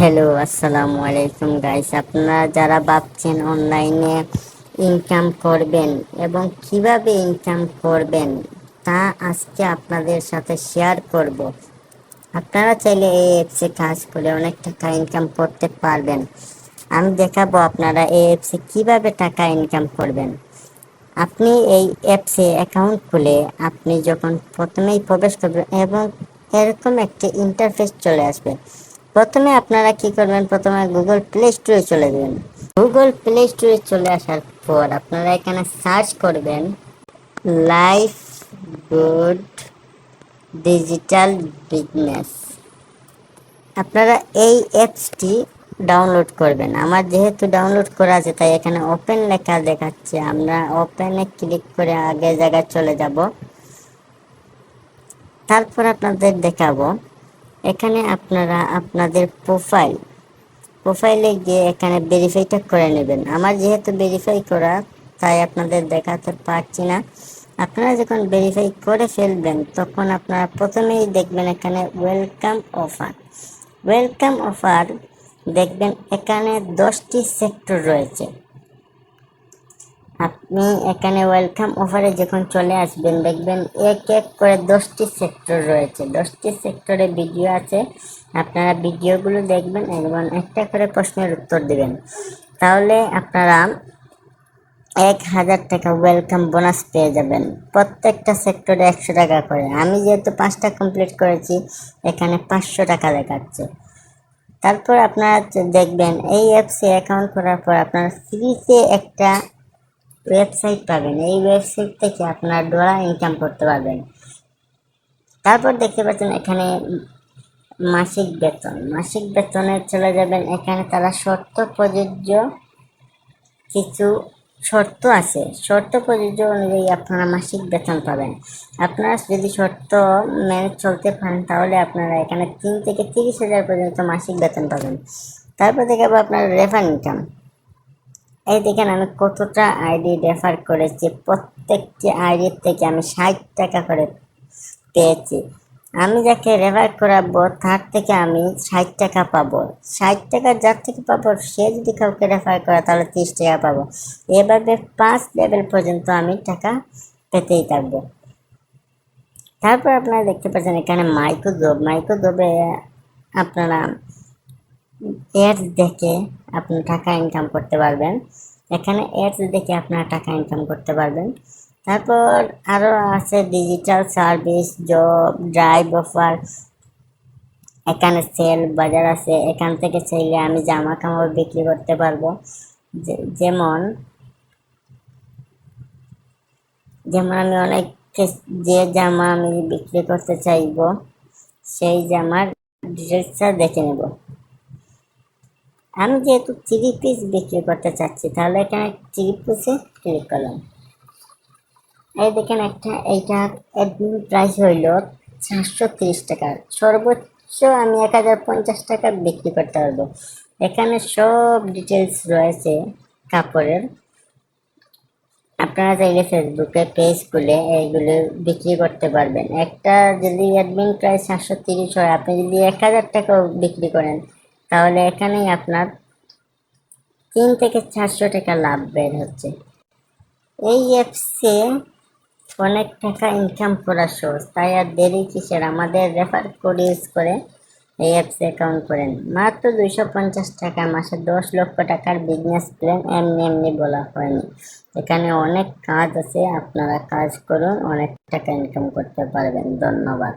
Hello আসসালামু আলাইকুম guys আপনারা যারা ভাবছেন অনলাইনে ইনকাম করবেন এবং কীভাবে ইনকাম করবেন তা আজকে আপনাদের সাথে শেয়ার করব আপনারা চাইলে এই অ্যাপসে কাজ করে অনেক টাকা ইনকাম করতে পারবেন আমি দেখাবো আপনারা এই অ্যাপসে কীভাবে টাকা ইনকাম করবেন আপনি এই অ্যাপসে অ্যাকাউন্ট খুলে আপনি যখন প্রথমেই প্রবেশ করবেন এবং এরকম একটি ইন্টারফেস চলে আসবে প্রথমে আপনারা কি করবেন? প্রথমে গুগল প্লে স্টোরে চলে যাবেন। গুগল প্লে স্টোরে চলে আসার পর আপনারা এখানে সার্চ করবেন, লাইফ গুড ডিজিটাল বিজনেস। আপনারা এই অ্যাপসটি ডাউনলোড করবেন। আমার যেহেতু ডাউনলোড করা আছে, তাই এখানে ওপেন লেখা দেখাচ্ছে। আমরা ওপেনে ক্লিক করে আগে জায়গায় চলে যাব। তারপর আপনাদের দেখাবো। এখানে আপনারা আপনাদের প্রোফাইল প্রোফাইলে গিয়ে এখানে ভেরিফাইটা করে নেবেন। আমার যেহেতু ভেরিফাই করা, তাই আপনাদের দেখাতে পারছি না। আপনারা যখন ভেরিফাই করে ফেলবেন, তখন আপনারা প্রথমেই দেখবেন এখানে ওয়েলকাম অফার ওয়েলকাম অফার দেখবেন এখানে দশটি সেক্টর রয়েছে। আপনি এখানে ওয়েলকাম অফারে যখন চলে আসবেন, দেখবেন এক এক করে দশটি সেক্টর রয়েছে। দশটি সেক্টরে ভিডিও আছে। আপনারা ভিডিওগুলো দেখবেন এবং একটা করে প্রশ্নের উত্তর দেবেন। তাহলে আপনারা এক হাজার টাকা ওয়েলকাম বোনাস পেয়ে যাবেন। প্রত্যেকটা সেক্টরে একশো টাকা করে। আমি যেহেতু পাঁচটা কমপ্লিট করেছি, এখানে পাঁচশো টাকা দেখাচ্ছে। তারপর আপনারা দেখবেন, এই অ্যাপসে অ্যাকাউন্ট করার পর আপনারা ফ্রিতে একটা ওয়েবসাইট পাবেন। এই ওয়েবসাইট থেকে আপনার ডলার ইনকাম করতে পারবেন। তারপর দেখতে পাচ্ছেন এখানে মাসিক বেতন। মাসিক বেতনে চলে যাবেন। এখানে তারা শর্ত প্রযোজ্য কিছু শর্ত আছে। শর্ত প্রযোজ্য অনুযায়ী আপনারা মাসিক বেতন পাবেন। আপনারা যদি শর্ত মেনে চলতে পারেন, তাহলে আপনারা এখানে তিন থেকে তিরিশ হাজার পর্যন্ত মাসিক বেতন পাবেন। তারপর দেখাবো আপনার রেফার ইনকাম এই দেখেন আমি কতটা আইডি রেফার করেছি। প্রত্যেকটি আইডির থেকে আমি ষাট টাকা করে পেয়েছি। আমি যাকে রেফার করাবো, তার থেকে আমি ষাট টাকা পাবো। ষাট টাকা যার থেকে পাবো, সে যদি কাউকে রেফার করে, তাহলে তিরিশ টাকা পাবো। এভাবে পাঁচ লেভেল পর্যন্ত আমি টাকা পেতেই থাকব। তারপর আপনারা দেখতে পাচ্ছেন এখানে মাইক্রো জব মাইক্রো জবে আপনারা অ্যাডস দেখে আপনি টাকা ইনকাম করতে পারবেন। এখানে অ্যাডস দেখে আপনারা টাকা ইনকাম করতে পারবেন। তারপর আরও আছে digital service job drive offer এখানে সেল বাজার আছে। এখান থেকে চাইলে আমি জামা কাপড় বিক্রি করতে পারব। যেমন যেমন আমি অনেক যে জামা আমি বিক্রি করতে চাইব, সেই জামার ডিটেলসটা দেখে নেব। আমি যেহেতু থ্রি পিস বিক্রি করতে চাচ্ছি, তাহলে এখানে থ্রি পিসে ক্লিক করলাম। এই দেখেন একটা এইটার অ্যাডমিন প্রাইস হইল চারশো তিরিশ টাকা। সর্বোচ্চ আমি এক হাজার পঞ্চাশ টাকা বিক্রি করতে পারব। এখানে সব ডিটেলস রয়েছে কাপড়ের। আপনারা চাইলে ফেসবুকে পেজ খুলে এইগুলো বিক্রি করতে পারবেন। একটা যদি অ্যাডমিন প্রাইস সাতশো তিরিশ হয়, আপনি যদি এক হাজার টাকাও বিক্রি করেন তাহলে এখানেই আপনার তিন থেকে চারশো টাকা লাভ বের হচ্ছে। এই অ্যাপসে অনেক টাকা ইনকাম করা সহজ তাই আর দেরি কিসের? আমাদের রেফার কোড ইউজ করে এই অ্যাপসে অ্যাকাউন্ট করেন। মাত্র দুইশো পঞ্চাশ টাকা, মাসে দশ লক্ষ টাকার বিজনেস প্ল্যান এমনি এমনি বলা হয়নি। এখানে অনেক কাজ আছে, আপনারা কাজ করুন, অনেক টাকা ইনকাম করতে পারবেন। ধন্যবাদ।